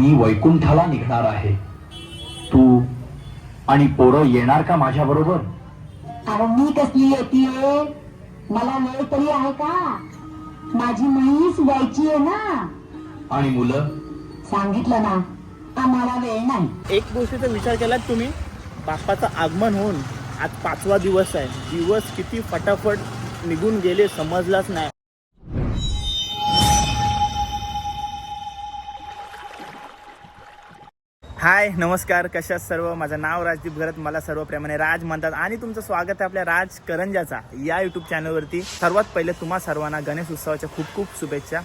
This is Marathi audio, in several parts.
मी वैकुंठाला निघणार आहे. तू आणि पोरं येणार का माझ्या बरोबर? अरे मी कसली येते मला वेळ तरी आहे का? माझी म्हैस व्हायची आहे ना? आणि मुलं? सांगितलं ना आम्हाला वेळ नाही. एक गोष्टीचा विचार केलात तुम्ही? बाप्पाचं आगमन होऊन आज पाचवा दिवस आहे. दिवस किती फटाफट निघून गेले समजलाच नाही. हाय नमस्कार कशा सर्व? माझं नाव राजदीप घरत मला सर्व प्रेमाने राज म्हणतात. आणि तुमचं स्वागत आहे आपल्या राज करंजाचा या युट्यूब चॅनलवरती सर्वात पहिले तुम्हा सर्वांना गणेश उत्सवाच्या खूप खूप शुभेच्छा.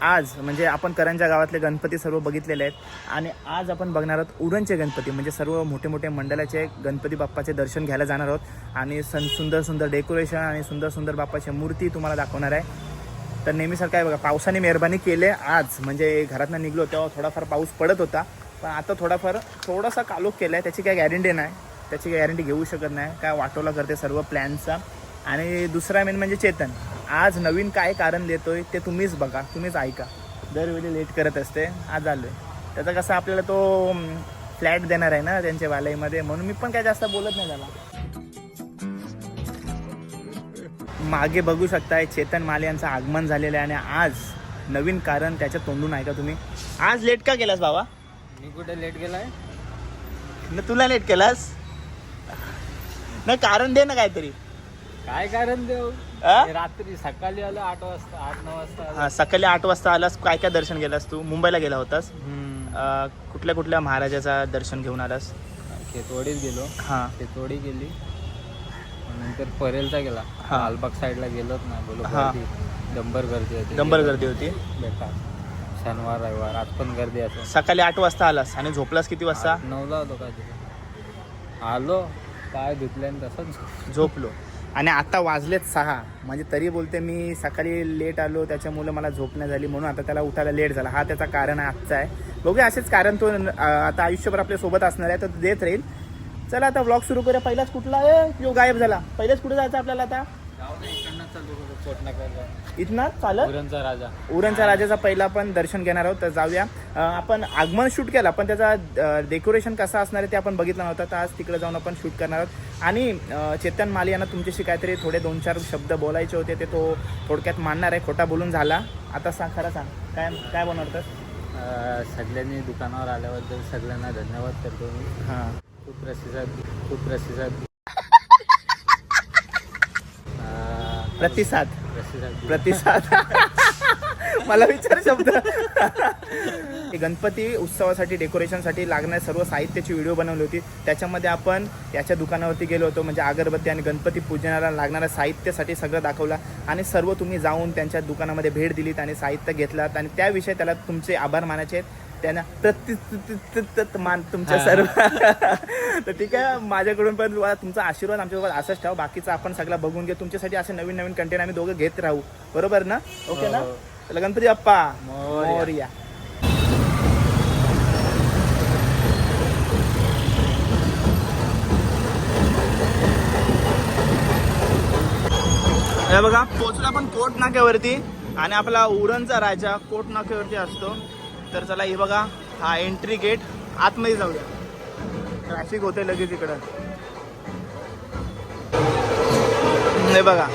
आज म्हणजे आपण करंजा गावातले गणपती सर्व बघितलेले आहेत. आणि आज आपण बघणार आहोत उरणचे गणपती. म्हणजे सर्व मोठे मोठे मंडळाचे गणपती बाप्पाचे दर्शन घ्यायला जाणार आहोत. आणि सं सुंदर सुंदर डेकोरेशन आणि सुंदर सुंदर बाप्पाची मूर्ती तुम्हाला दाखवणार आहे. तर नेहमीसारखं आहे बघा पावसाने मेहरबानी केले आज. म्हणजे घरातनं निघलो तेव्हा थोडाफार पाऊस पडत होता. पण आता थोडाफार थोडासा कालोख केला आहे त्याची काय गॅरंटी नाही. त्याची गॅरंटी घेऊ शकत नाही. काय वाटोला करते सर्व प्लॅनचा आणि दुसरा मेन म्हणजे चेतन. आज नवीन काय कारण देतोय ते तुम्हीच बघा तुम्हीच ऐका. दरवेळी लेट करत असते आज आलो आहे त्याचा कसं आपल्याला तो फ्लॅट देणार आहे ना त्यांच्या वालाईमध्ये. म्हणून मी पण काय जास्त बोलत नाही त्याला. मागे बघू शकताय चेतन माले यांचं आगमन झालेलं आहे. आणि आज नवीन कारण त्याच्या तोंडून ऐका तुम्ही. आज लेट का केलास बाबा? मी कुठे लेट गेलाय? न तुला लेट केलास? न कारण दे ना काहीतरी. काय कारण देऊ? आ? रात्री सकाळी आलो आठ वाजता आठ नऊ वाजता आलो. हा, सकाळी आठ वाजता आलास. काय काय दर्शन केलास तू? मुंबईला गेला होतास. हम्म. अं, कुठल्या कुठल्या महाराजाचा दर्शन घेऊन आलास? खेतवाडीत गेलो. हां. खेतवाडी गेली. नंतर परेलचा गेला. हा. लालबाग साईडला गेलोच ना बोलो हा. गर्दी. दंबर गर्दी होती. डंबर गर्दी होती. बेकार. शनिवार रविवार. आज पण गर्दी असेल. सकाळी आठ वाजता आलास आणि झोपलास किती वाजता? नऊला होतो काय तिथे. आलो काय धुतले आणि तसंच झोपलो. आणि आता वाजलेत सहा. म्हणजे तरी बोलते मी सकाळी लेट आलो त्याच्यामुळे मला झोप नाही झाली म्हणून आता त्याला उठायला लेट झाला. हा त्याचा कारण आजचा आहे. बघूया असेच कारण तो आता आयुष्यभर आपल्यासोबत असणार आहे तर तो देत राहील. चला आता व्लॉग सुरू करूया. पहिलाच कुठला? आहे यो गायब झाला. पहिलेच कुठे जायचं आपल्याला आता? इथनं चालत उरणचा राजा. उरणच्या राजाचा पहिला पण दर्शन घेणार आहोत तर जाऊया. आपण आगमन शूट केला पण त्याचा डेकोरेशन कसं असणार आहे ते आपण बघितलं नव्हतं तर आज तिकडे जाऊन आपण शूट करणार आहोत. आणि चेतन माली यांना तुमच्याशी काहीतरी थोडे दोन चार शब्द बोलायचे होते ते तो थोडक्यात मांडणार आहे खोटा बोलून झाला. आता सांग खरं सांग काय काय बनवतात सगळ्यांनी दुकानावर आल्याबद्दल सगळ्यांना धन्यवाद करतो मी. हां. खूप प्रतिसाद खूप प्रतिसाद अं, प्रतिसाद. प्रतिसाद. मला विचार शब्द. गणपती उत्सवासाठी डेकोरेशनसाठी लागणाऱ्या सर्व साहित्याची व्हिडिओ बनवली होती. त्याच्यामध्ये आपण याच्या दुकानावरती गेलो होतो म्हणजे अगरबत्ती आणि गणपती पूजनाला लागणाऱ्या साहित्यासाठी सगळं दाखवलं. आणि सर्व तुम्ही जाऊन त्यांच्या दुकानामध्ये भेट दिलीत आणि साहित्य घेतलात. आणि त्याविषयी त्याला तुमचे आभार मानायचे आहेत. त्यांना प्रति मान तुमच्या सर्व तर ठीक आहे माझ्याकडून पण तुमचा आशीर्वाद आमच्यासोबत असंच ठेवा. बाकीचं आपण सगळं बघून घेऊ तुमच्यासाठी असे नवीन नवीन कंटेंट आम्ही दोघं घेत राहू. बरोबर ना? ओके ना? हो. चला गणपती बाप्पा मोरया. मोरया. हे बघा पोचला आपण कोट नाक्यावरती आणि आपला उरणचा राजा कोट नाक्यावरती असतो. तर चला हे बघा हा एंट्री गेट आतमध्ये जाऊया ट्रॅफिक होते लगेच इकडं. नाही बघा.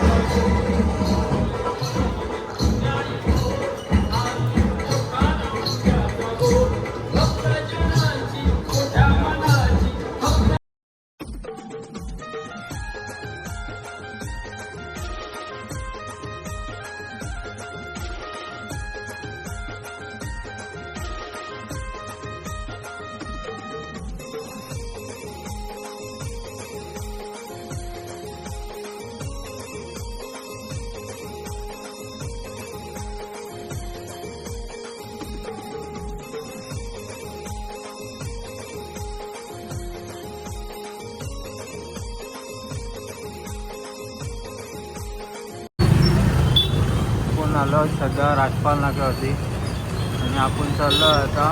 आपण आलो सध्या राजपाल नाक्यावरती आणि आपण चाललो आता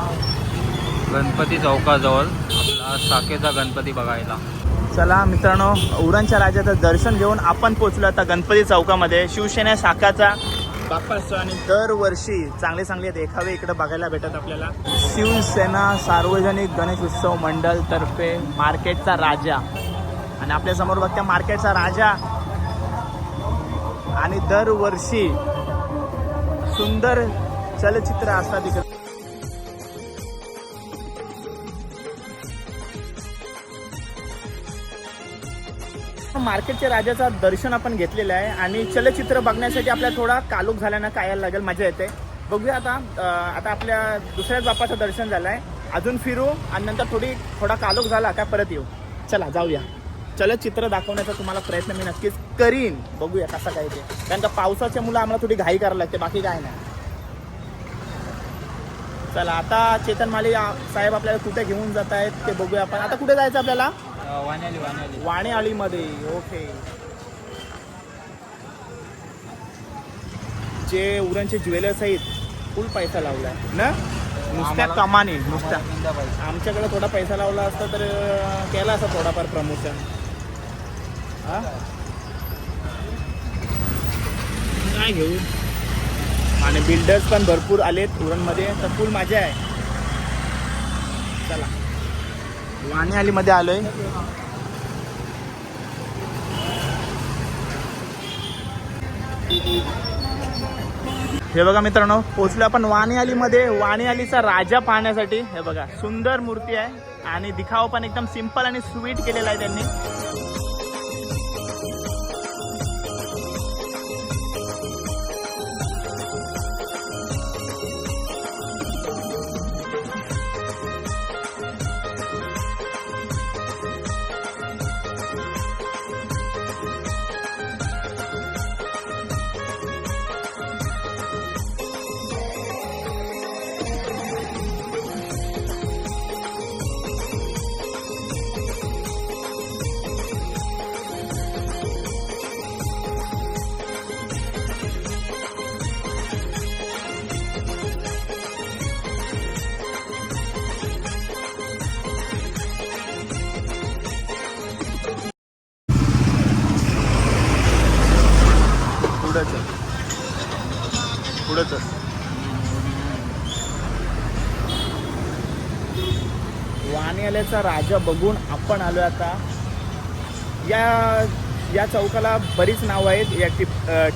गणपती चौकाजवळ आपला साकेचा गणपती बघायला. चला मित्रांनो उरणच्या राजाचं दर्शन घेऊन आपण पोचलो आता गणपती चौकामध्ये. शिवसेना साकाचा बाप्पा असतो आणि दरवर्षी चांगले चांगले देखावे इकडे बघायला भेटत आपल्याला. शिवसेना सार्वजनिक गणेश उत्सव मंडळ तर्फे मार्केटचा राजा. आणि आपल्यासमोर बघत्या मार्केटचा राजा. आणि दरवर्षी सुंदर चलचित्र असतात इकडे मार्केटच्या राजाचा दर्शन आपण घेतलेलं आहे आणि चलचित्र बघण्यासाठी आपल्याला थोडा कालोख झाल्यानं काय यायला लागेल मजा येते. बघूया आता आता आपल्या दुसऱ्याच बाप्पाचं दर्शन झालं आहे अजून फिरू आणि नंतर थोडी थोडा कालोख झाला काय परत येऊ. चला जाऊया. चलचित्र दाखवण्याचा तुम्हाला प्रयत्न मी नक्कीच करीन. बघूया कसा काय ते. कारण का पावसाच्या मुलं आम्हाला थोडी घाई करायला लागते बाकी काय नाही. चला आता चेतन माली साहेब आपल्याला कुठे घेऊन जात आहेत ते बघूया आपण. आता कुठे जायचं आपल्याला? वाण्याली वाण्याली. वाणेआळीमध्ये ओके. जे उरणचे ज्वेलर्स आहेत फुल पैसा लावलाय ना? नुसत्या कमाने नुसत्या. आमच्याकडे थोडा पैसा लावला असता तर केला असता थोडाफार प्रमोशन काय घेऊ आणि बिल्डर्स पण भरपूर आलेत उरणमध्ये तर फुल मजा आहे. चला वाणेआलीमध्ये आलोय. हे बघा मित्रांनो पोचलो आपण वाणीआलीमध्ये वाणीआलीचा राजा पाहण्यासाठी. हे बघा सुंदर मूर्ती आहे. आणि दिखावा पण एकदम सिंपल आणि स्वीट केलेला आहे त्यांनी. पुढंच आहे. पुढंच. आहे. वाणीआल्याचा राजा बघून आपण आलो आता. या या चौकाला बरीच नावं आहेत. या टिप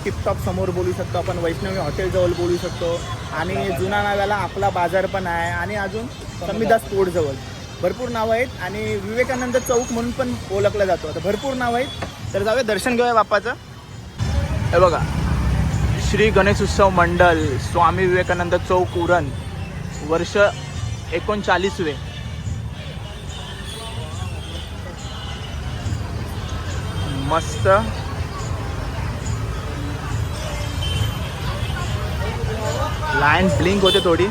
टिपटॉप समोर बोलू शकतो आपण वैष्णवी हॉटेलजवळ बोलू शकतो. आणि जुना नाव्याला आपला बाजार पण आहे आणि अजून संविदा स्पोर्टजवळ भरपूर नावं आहेत आणि विवेकानंद चौक म्हणून पण ओळखला जातो. आता भरपूर नावं आहेत. तर जाऊया दर्शन घेऊया बाप्पाचं. हे बघा. श्री गणेश उत्सव मंडल स्वामी विवेकानंद चौक उरण वर्ष एकोणचाळीसवे. मस्त. लाईन ब्लिंक होते थोडी.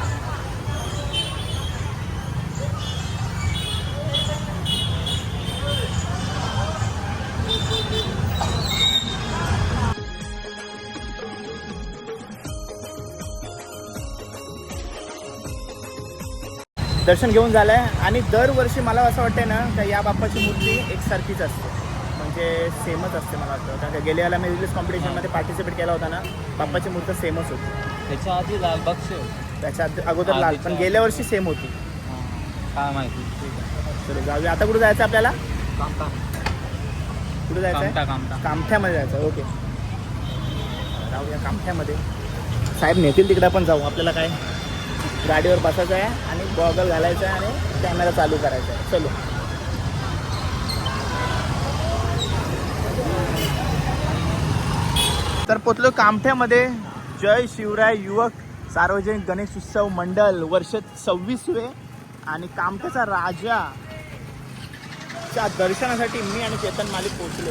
दर्शन घेऊन झालंय. आणि दरवर्षी मला असं वाटतंय ना का या बाप्पाची मूर्ती एकसारखीच असते. म्हणजे सेमच असते मला वाटतं. कारण का गेल्या वेळेला मी रिलीज कॉम्पिटिशनमध्ये पार्टिसिपेट केला होता ना बाप्पाची मूर्ती सेमच होती. त्याच्या आधी लालबागचे त्याच्या आधी- अगोदर लाल पण गेल्या वर्षी सेम होती. काय माहिती. ठीक आहे. चलो जाऊया. आता कुठे जायचं आपल्याला? कुठे जायचं आहे कामठ्यामध्ये जायचं ओके. जाऊया कामठ्यामध्ये. साहेब नेतील तिकडे पण जाऊ. आपल्याला काय? गाडीवर बसायचं आहे आणि गॉगल घालायचा आहे आणि कॅमेरा चालू करायचा आहे. चलो. तर पोचलो कामठ्यामध्ये जय शिवराय युवक सार्वजनिक गणेश उत्सव मंडळ वर्ष सव्वीसवे आणि कामठ्याचा राजा च्या दर्शनासाठी मी आणि चेतन मालिक पोचलो.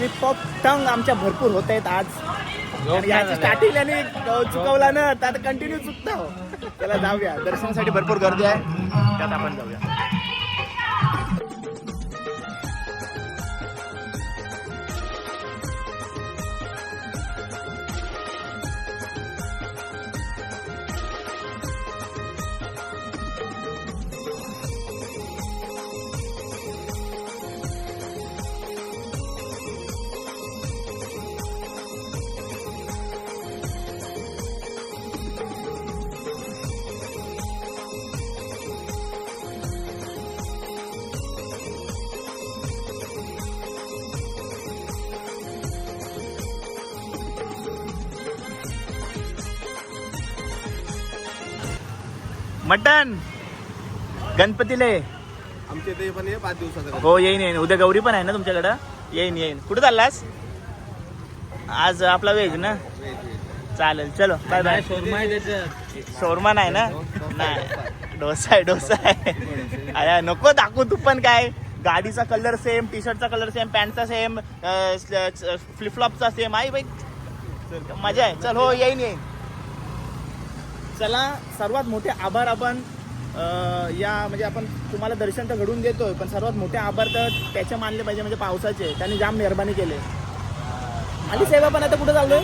स्लिप ऑफ टंग आमच्या भरपूर होत आहेत आज. स्टार्टिंग आणि चुकवला ना तर कंटिन्यू चुकतो त्याला जाऊया. दर्शनासाठी भरपूर गर्दी आहे. त्यात आपण जाऊया. मटन. गणपतीला. आमच्या इथे पण हे पाच दिवसाचा हो येईन येईन. उद्या गौरी पण आहे ना तुमच्याकडं? येईन येईन. कुठं चाललास? आज आपला वेज ना? चालेल चलो बाय बाय शोरमा नाही ना? नाही. डोसा आहे डोसा आहे. अरे नको दाखवू तू पण काय. गाडीचा कलर सेम टी शर्टचा कलर सेम पॅन्टचा सेम फ्लिपफ्लॉपचा सेम आहे बाई मजा आहे. चल हो येईन येईन. चला सर्वात मोठे आभार आपण या म्हणजे आपण तुम्हाला दर्शन तर घडून देतोय पण सर्वात मोठे आभार तर त्याचे मानले पाहिजे म्हणजे पावसाचे. त्यांनी जाम मेहरबानी केले. आणि सेवा पण आता कुठं चाललोय?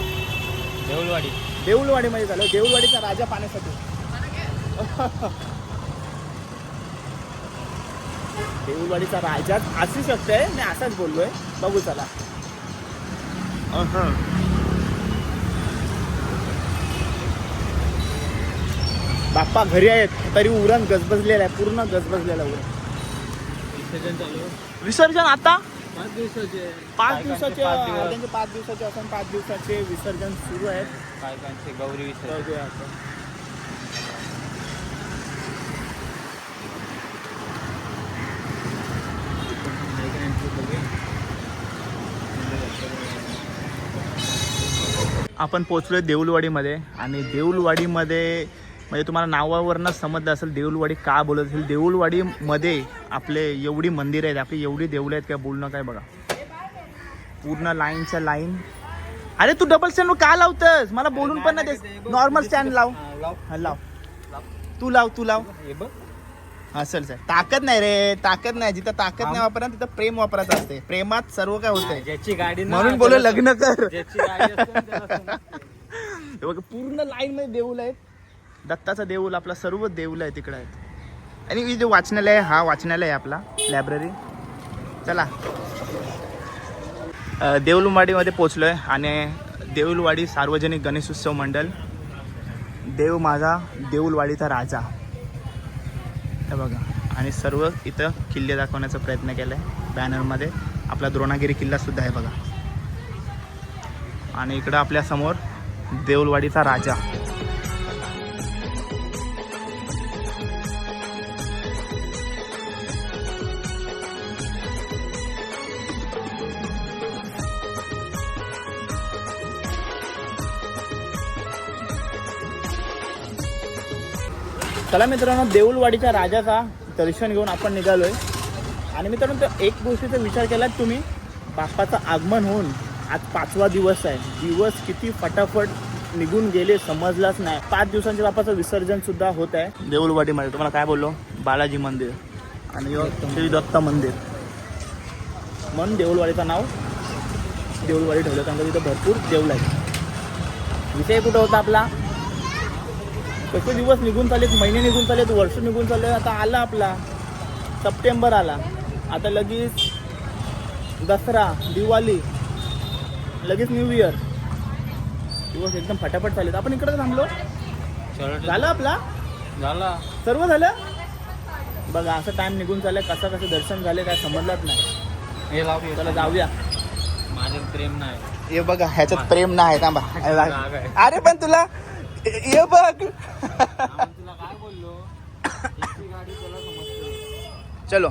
देऊळवाडी. देऊळवाडीमध्ये झालं देऊळवाडीचा राजा पाण्यासाठी देऊळवाडीचा राजा असू शकतोय मी असाच बोललोय. बघू चला. बाप्पा घरी आहेत तरी उरण गजबजलेला आहे पूर्ण गजबजलेला उरण. विसर्जन चालू विसर्जन आता पाच दिवसाचे पाच दिवसाचे. अर्ध्यांचे पाच दिवसाचे असून पाच दिवसाचे विसर्जन सुरू आहेत बायकांचे गौरी विसर्जन. आपण. पोचलोय देऊळवाडीमध्ये आणि देऊळवाडीमध्ये म्हणजे तुम्हाला नावावरनंच समजलं असेल देऊळवाडी का बोलत असेल. देऊळवाडीमध्ये आपले एवढी मंदिर आहेत आपली एवढी देऊळ आहेत काय बोलणं काय बघा. पूर्ण लाईनच्या लाईन. अरे तू डबल स्टँड का लावतस? मला बोलून पण नाही नॉर्मल स्टँड लाव. हा, लाव. तू लाव तू लाव. असेल सर ताकद नाही रे. ताकद नाही. जिथं ताकद नाही वापरा तिथं प्रेम वापरायचं असते प्रेमात सर्व काय होतंय. ज्याची गाडी म्हणून बोल लग्न कर. हे पूर्ण लाईन मध्ये देऊळ आहेत. दत्ताचा देऊल आपला सर्व देऊल आहे तिकडं आहेत. आणि जे वाचनालय आहे हा वाचनालय आहे आपला लायब्ररी चला. देऊलवाडीमध्ये पोचलो आहे आणि देऊलवाडी सार्वजनिक गणेशोत्सव मंडळ देव माझा देऊलवाडीचा राजा. हे बघा. आणि सर्व इथं किल्ले दाखवण्याचा प्रयत्न केला आहे बॅनरमध्ये आपला द्रोणागिरी किल्लासुद्धा आहे बघा. आणि इकडं आपल्यासमोर देऊलवाडीचा राजा. चला मित्रांनो देऊळवाडीच्या राजाचा दर्शन घेऊन आपण निघालोय. आणि मित्रांनो तो एक गोष्टीचा विचार केलात तुम्ही बाप्पाचं आगमन होऊन आज पाचवा दिवस आहे. दिवस किती फटाफट निघून गेले समजलाच नाही. पाच दिवसांच्या बाप्पाचं विसर्जन सुद्धा होत आहे. देऊळवाडीमध्ये तुम्हाला काय बोललो? बालाजी मंदिर आणि श्री दत्त मंदिर. म्हणून देऊळवाडीचं नाव देऊळवाडी ठेवलं कारण तिथं भरपूर देऊळ आहेत विषय कुठं होता आपला? कसे दिवस निघून चालेत महिने निघून चालेत वर्ष निघून चालले आता आला आपला. सप्टेंबर आला. आता लगेच दसरा दिवाळी लगेच न्यू इयर. दिवस एकदम फटाफट चालेत. आपण इकडे थांबलो. झालं आपला? झाला. सर्व झालं? बघा असं टाइम निघून चाललाय. कसं कसं दर्शन झाले काय समजलंच नाही. हे. चला जाऊया. माझ्यात प्रेम नाही. हे बघा ह्याच्यात प्रेम नाही. थांबा. अरे पण तुला हे बघ. तुला काय बोललो गाडी समजते चलो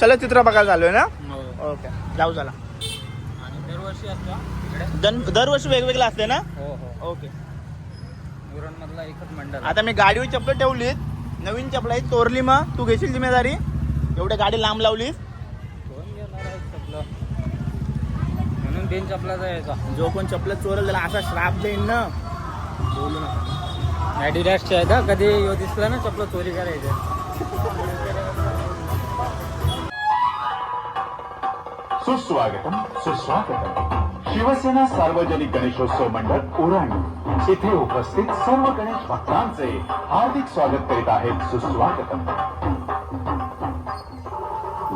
चलचित्र बघायला चालू आहे ना? हो. ओके. जाऊ चला. आणि दरवर्षी असतो दरवर्षी वेगवेगळं असते ना? हो हो. ओके. मधला एकच मंडळ आहे. आता मी गाडीवर चपलं ठेवलीत. नवीन चपला आहे चोरली मग. तू घेशील जिम्मेदारी. एवढ्या गाडी लांब लावलीस. म्हणून तीन चपला जायचा जो कोण चपलं चोरल त्याला असा श्राप देईन ना. ॲडिडासचे आहे का कधी यो दिसला ना चपला चोरी करायचं. सुस्वागतम सुस्वागतम. शिवसेना सार्वजनिक गणेशोत्सव मंडळ उरण. इथे उपस्थित सर्व गणेश भक्तांचे हार्दिक स्वागत करीत आहेत सुस्वागतम.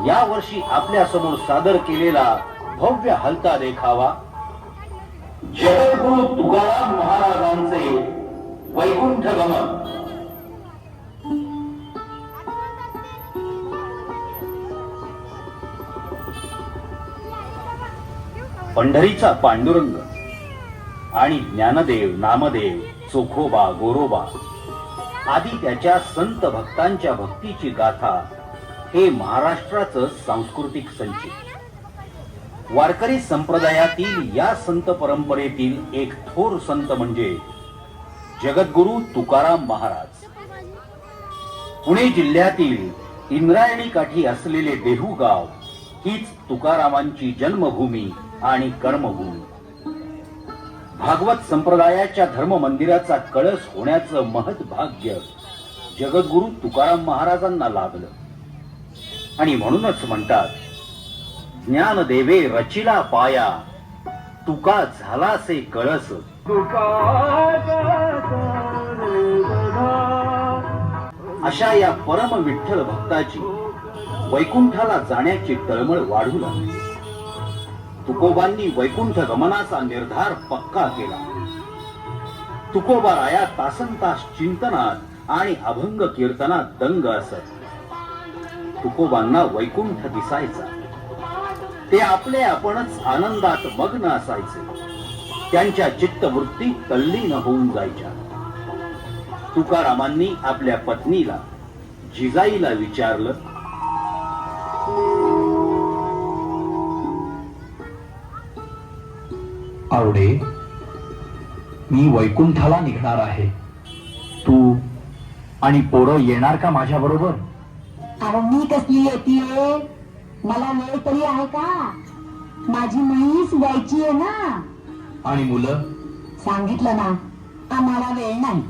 या वर्षी आपल्यासमोर सादर केलेला भव्य हलता देखावा. जगद्गुरु तुकाराम महाराज वैकुंठ गमन पंढरीचा पांडुरंग आणि ज्ञानदेव नामदेव चोखोबा गोरोबा आदी त्याच्या संत भक्तांच्या भक्तीची गाथा हे महाराष्ट्राचं सांस्कृतिक संचित. वारकरी संप्रदायातील या संत परंपरेतील एक थोर संत म्हणजे जगद्गुरु तुकाराम महाराज. पुणे जिल्ह्यातील इंद्रायणी काठी असलेले देहू गाव हीच तुकारामांची जन्मभूमी आणि कर्मभूमी. भागवत संप्रदायाच्या धर्म मंदिराचा कळस होण्याचं महत् भाग्य जगद्गुरु तुकाराम महाराजांना लाभलं. आणि म्हणूनच म्हणतात ज्ञानदेवे रचिला पाया तुका झालासे कळस. अशा या परम विठ्ठल भक्ताची वैकुंठाला जाण्याची तळमळ वाढू लागली. तुकोबांनी वैकुंठ गमनाचा निर्धार पक्का केला. तुकोबा राया तासन तास चिंतनात आणि अभंग कीर्तनात दंग असत. तुकोबांना वैकुंठ दिसायचा. ते आपले आपणच आनंदात मग्न असायचे. त्यांच्या चित्तवृत्ती तल्लीन होऊन जायच्या. तुकारामांनी आपल्या पत्नीला जिजाईला विचारलं आवडे मी वैकुंठाला निघणार आहे. तू आणि पोरं येणार का माझ्या बरोबर मी कसली येतीये? मला वेळ तरी आहे का? माझी म्हैस द्यायची आहे ना? आणि मुलं? सांगितलं ना आम्हाला वेळ नाही.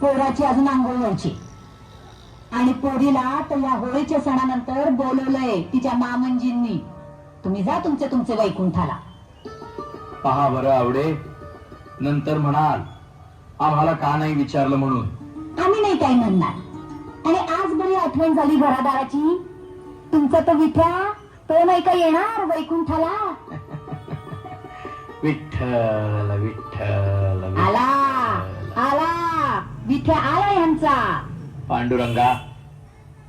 पोराची अजून आंघोळ व्हायची. आणि पोरीला तर या होळीच्या सणानंतर बोलवलंय तिच्या मामंजींनी तुम्ही जा तुमचे तुमचे वैकुंठाला. पहा बरं आवडे. नंतर म्हणाल आम्हाला का नाही विचारलं म्हणून? आम्ही नाही काही म्हणणार. आणि आज बरी आठवण झाली घरादाराची. तुमचा तो विठ्या तो नाही का येणार वैकुंठाला? विठ्ठल विठ्ठल आला विठ्ठल. आला. विठ्या आला यांचा. पांडुरंगा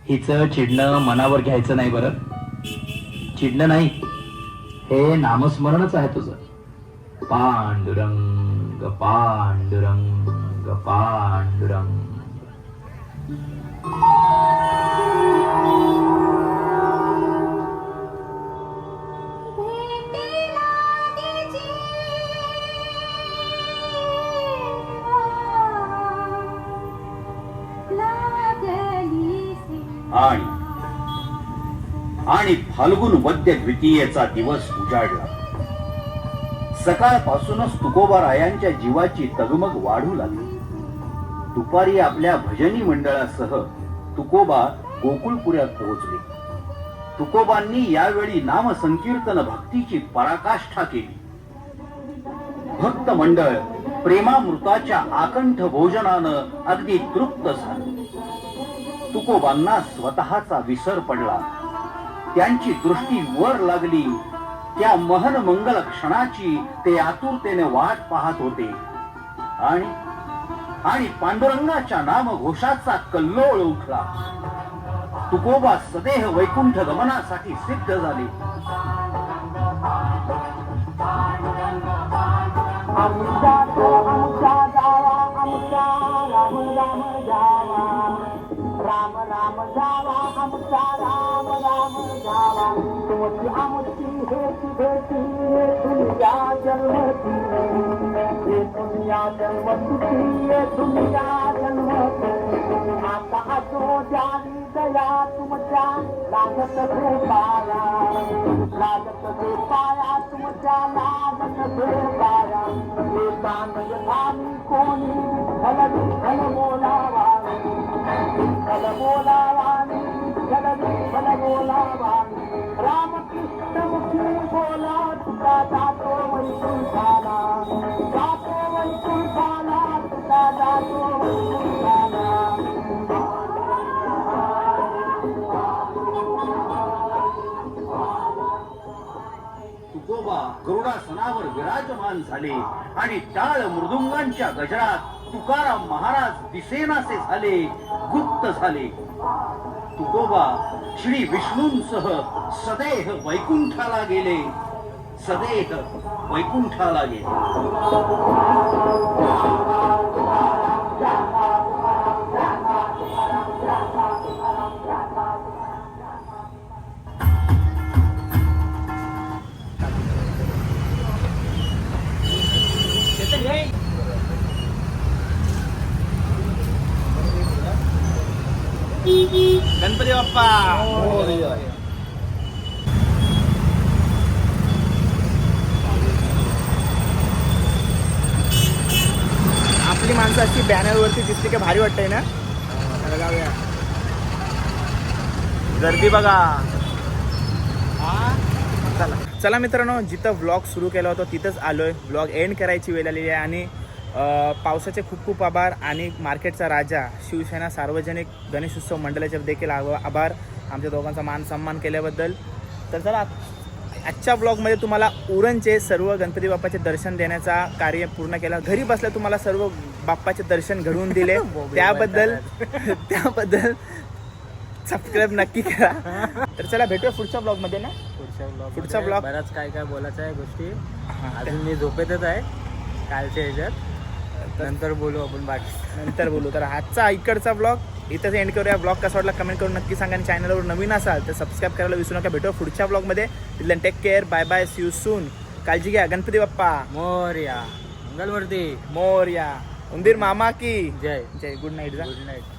हिच चिडणं मनावर घ्यायचं नाही बरं. चिडणं नाही हे नामस्मरणच आहे तुझं. पांडुरंग पांडुरंग पांडुरंग. आणि. आणि फाल्गुन वद्य द्वितीयेचा दिवस उजाडला. सकाळपासूनच तुकोबारायांच्या जीवाची तगमग वाढू लागली. दुपारी आपल्या भजनी मंडळासह तुकोबा गोकुळपुऱ्यात पोहोचले. तुकोबांनी यावेळी नामसंकीर्तन भक्तीची पराकाष्ठा केली. भक्त मंडळ प्रेमामृताच्या आकंठ भोजनानं अगदी तृप्त झालं. तुकोबांना स्वतःचा विसर पडला त्यांची दृष्टी वर लागली त्या महन मंगल क्षणाची ते आतुरतेने वाट पाहत होते आणि आणि पांडुरंगाच्या नाम घोषाचा कल्लोळ उठला तुकोबा सदेह वैकुंठ गमनासाठी सिद्ध झाले राम राम जावा आमचा राम राम जावा। तुमची आमची हेची भेटी ये दुनिया जन्मती। ये दुनिया जन्मती ये दुनिया जन्मती। आता असो जानी दया तुमच्या लागत पाया। लागत पाया तुमच्या लागत पाया। हे तांदय आम्ही कोणी भल भल बोलावा बोलावानी भल बोलावानी रामकृष्ण मुखी बोला तुका जातो वैकुंठाला। जातो वैकुंठाला तुका जातो वैकुंठाला। तुकोबा गरुडासनावर विराजमान झाले आणि टाळ मृदुंगांच्या गजरात तुकाराम महाराज दिसेनासे झाले. प्राप्त झाले. तुकोबा श्री विष्णूंसह सदेह वैकुंठाला गेले. सदेह वैकुंठाला गेले. बाप्पा आपली माणसं अशी बॅनरवरती दिसली की भारी वाटतंय ना? जाऊया. गर्दी बघा. चला. चला मित्रांनो जिथं व्लॉग सुरू केला होता तिथंच आलोय. व्लॉग एंड करायची वेळ आलेली आहे आणि पावसाचे खूप खूप आभार आणि मार्केटचा राजा शिवसेना सार्वजनिक गणेशोत्सव मंडळाचे देखील आभ- आभार. आमच्या दोघांचा मान सन्मान केल्याबद्दल. तर चला आजच्या ब्लॉगमध्ये तुम्हाला उरणचे सर्व गणपती बाप्पाचे दर्शन देण्याचा कार्य पूर्ण केला. घरी बसल्या तुम्हाला सर्व बाप्पाचे दर्शन घडवून दिले. त्याबद्दल त्याबद्दल सबस्क्राईब नक्की करा. तर चला भेटूया पुढच्या ब्लॉगमध्ये ना? पुढच्या ब्लॉग पुढचा ब्लॉग? बराच काय काय बोलायचं आहे गोष्टी. अजून मी झोपेतच आहे. कालच्या ह्याच्यात. नंतर बोलू आपण बाकी. नंतर बोलू. तर आजचा इकडचा ब्लॉग इथंच एंड करूया. ब्लॉग कसा वाटला कमेंट करून नक्की सांगा आणि चॅनलवर नवीन असाल तर सबस्क्राईब करायला विसरू नका. भेटूया पुढच्या ब्लॉगमध्ये तिथलं take care bye bye see you soon काळजी घ्या. गणपती बाप्पा. मोर्या. मंगलवर्ती मोर्या. उंदीर मामा की. जय. जय. Good night good night